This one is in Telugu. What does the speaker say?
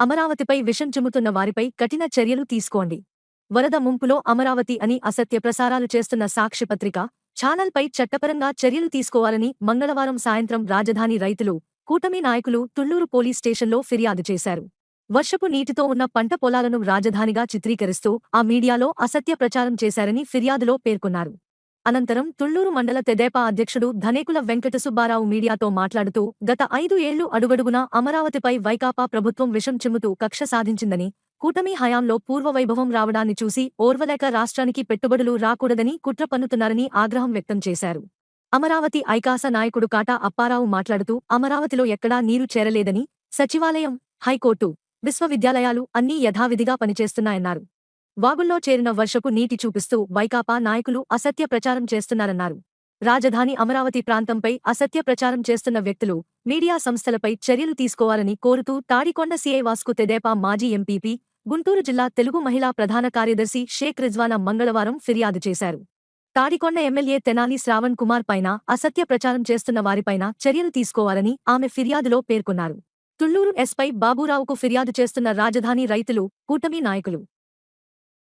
అమరావతిపై విషం చిమ్ముతున్న వారిపై కఠిన చర్యలు తీసుకోండి. వరద ముంపులో అమరావతి అని అసత్య ప్రసారాలు చేస్తున్న సాక్షిపత్రిక ఛానల్పై చట్టపరంగా చర్యలు తీసుకోవాలని మంగళవారం సాయంత్రం రాజధాని రైతులు కూటమి నాయకులు తుళ్ళూరు పోలీస్ స్టేషన్లో ఫిర్యాదు చేశారు. వర్షపు నీటితో ఉన్న పంట పొలాలను రాజధానిగా చిత్రీకరిస్తూ ఆ మీడియాలో అసత్య ప్రచారం చేశారని ఫిర్యాదులో పేర్కొన్నారు. అనంతరం తుళ్ళూరు మండల తెదేపా అధ్యక్షుడు ధనేకుల వెంకట సుబ్బారావు మీడియాతో మాట్లాడుతూ గత ఐదు ఏళ్ళు అడుగడుగునా అమరావతిపై వైకాపా ప్రభుత్వం విషం చిమ్ముతూ కక్ష సాధించిందని కూటమి హయాంలో పూర్వవైభవం రావడాన్ని చూసి ఓర్వలేక రాష్ట్రానికి పెట్టుబడులు రాకూడదని కుట్ర పన్నుతున్నారని ఆగ్రహం వ్యక్తం చేశారు. అమరావతి ఐకాస నాయకుడు కాటా అప్పారావు మాట్లాడుతూ అమరావతిలో ఎక్కడా నీరు చేరలేదని సచివాలయం హైకోర్టు విశ్వవిద్యాలయాలు అన్నీ యథావిధిగా పనిచేస్తున్నాయన్నారు. వాగుల్లో చేరిన వర్షపు నీటి చూపిస్తూ వైకాపా నాయకులు అసత్య ప్రచారం చేస్తున్నారన్నారు. రాజధాని అమరావతి ప్రాంతంపై అసత్య ప్రచారం చేస్తున్న వ్యక్తులు మీడియా సంస్థలపై చర్యలు తీసుకోవాలని కోరుతూ తాడికొండ సీఐ వాస్కు తెదేపా మాజీ ఎంపీపీ గుంటూరు జిల్లా తెలుగు మహిళా ప్రధాన కార్యదర్శి షేక్ రిజ్వానా మంగళవారం ఫిర్యాదు చేశారు. తాడికొండ ఎమ్మెల్యే తెనాలి శ్రావణ్ కుమార్ పైన అసత్య ప్రచారం చేస్తున్న వారిపైన చర్యలు తీసుకోవాలని ఆమె ఫిర్యాదులో పేర్కొన్నారు. తుళ్ళూరు ఎస్పై బాబూరావుకు ఫిర్యాదు చేస్తున్న రాజధాని రైతులు కూటమి నాయకులు